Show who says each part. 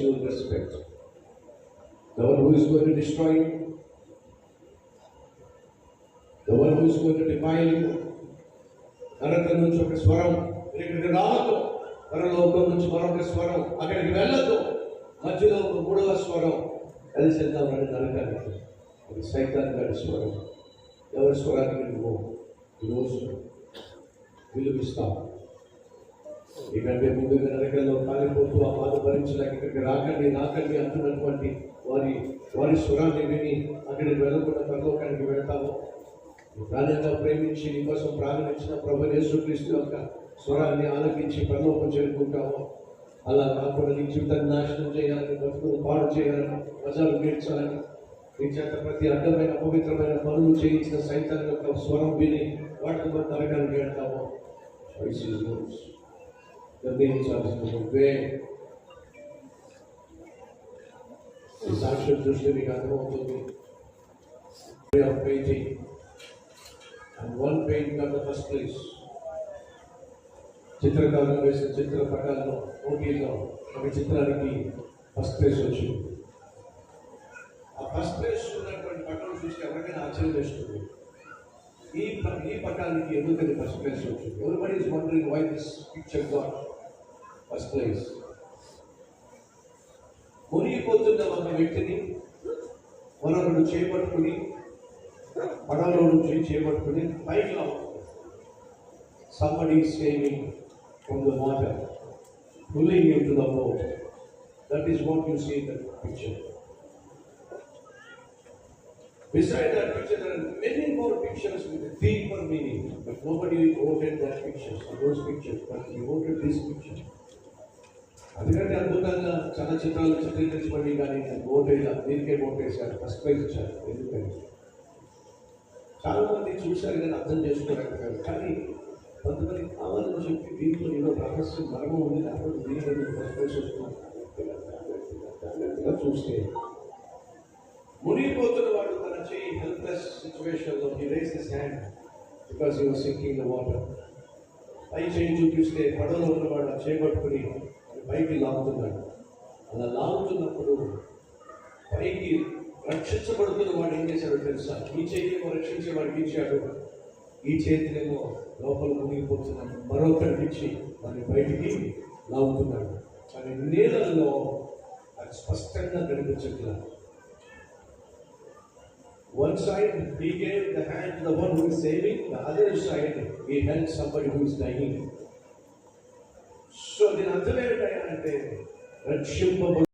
Speaker 1: you will respect. The one who is going to destroy you, the one who is going to defile you, నరకం నుంచి ఒక స్వరం ఇక్కడికి రావద్దు. పరలోకం నుంచి మరొక స్వరం అక్కడికి వెళ్ళద్దు. మధ్యలో ఒక మూడవ స్వరం కలిసి వెళ్దామని నరకానికి. అది సైతాన్ గారి స్వరం. ఎవరి స్వరానికి నువ్వు ఈరోజు విలువిస్తావు. ఇకంటే ముందుగా నరకంలో కాలిపోతూ ఆ బాధ భరించలేక ఇక్కడికి రాకండి నాకండి అంటున్నటువంటి వారి వారి స్వరాన్ని విని అక్కడికి వెళ్ళకుండా పరలోకానికి వెళ్తాము. ప్రాణంగా ప్రేమించి నీకోసం ప్రారంభించిన ప్రభు యేసుక్రీస్తు యొక్క స్వరాన్ని ఆలపించి పరలోకం చేరుకుంటాము. అలా కాకుండా నీ జీవితాన్ని నాశనం చేయాలని బతుకులు పాడు చేయాలని ప్రజలు నేర్చాలని నీ చేత ప్రతి అడ్డమైన పవిత్రమైన పనులు చేయించిన సైతం యొక్క స్వరం విని వాటిని మనం నరకానికి వెళ్తాము. Choice ఈ సాక్ష్యం చూస్తే మీకు అర్థమవుతుంది. Way of painting. And one paint got the first place. చిత్రకారులు వేసిన చిత్ర చిత్రపటాల్లో పోటీల్లో ఒక చిత్రానికి ఫస్ట్ ప్లేస్ వచ్చింది. ఆ ఫస్ట్ ప్లేస్ ఉన్నటువంటి పటాలు చూస్తే ఎవరికైనా ఆశ్చర్యం వేస్తుంది. ఈ ఈ పటానికి ఎందుకని ఫస్ట్ ప్లేస్ వచ్చింది? Everybody is wondering why this picture got first place మునిగిపోతున్న ఒక వ్యక్తిని మరొకడు చేపట్టుకుని పడవలో నుంచి చేపట్టుకుని పైకి somebody saving from the water pulling into the boat that is what you see in that picture Beside that picture, there are many more pictures with a deeper meaning, but nobody voted that pictures, or those pictures, but we voted this picture. అందుకంటే అద్భుతంగా చలచిత్రాలు చిత్రీకరించబడి కానీ vote వేయాలి దీనికే vote వేశారు first prize ఇచ్చారు ఎందుకంటే. చాలామంది చూశారు కానీ అర్థం చేసుకోలేకపోయారు. కానీ కొంతమంది కావాలని చెప్పి దీంట్లో ఏదో రహస్యం మర్మం ఉంది కాబట్టి దీని ఫస్ట్ ప్రైజ్ వస్తున్నారు చూస్తే మునిగిపోతున్న వాడు తన చేయి హెల్ప్లెస్ సిచ్యువేషన్లో he raise this hand because he sinking the water పై చేయి చూపిస్తే పడవలో ఉన్నవాడు చేపట్టుకుని పైకి లాగుతున్నాడు. అలా లాగుతున్నప్పుడు పైకి రక్షించబడుతున్న వాడు ఏం చేశాడో తెలుసా? ఈ చేతినేమో రక్షించేవాడికి ఇచ్చాడు ఈ చేతిలో లోపల మునిగిపోతున్నాడు మరొకటి ఇచ్చి దాన్ని బయటికి లాగుతున్నాడు. కానీ నీళ్ళలో అది స్పష్టంగా కనిపించట్లేదు One side, he gave the hand to the one who is saving, the other side, he helped somebody who is dying. So దీని అర్థం ఏమిటంటే రక్షింపబడు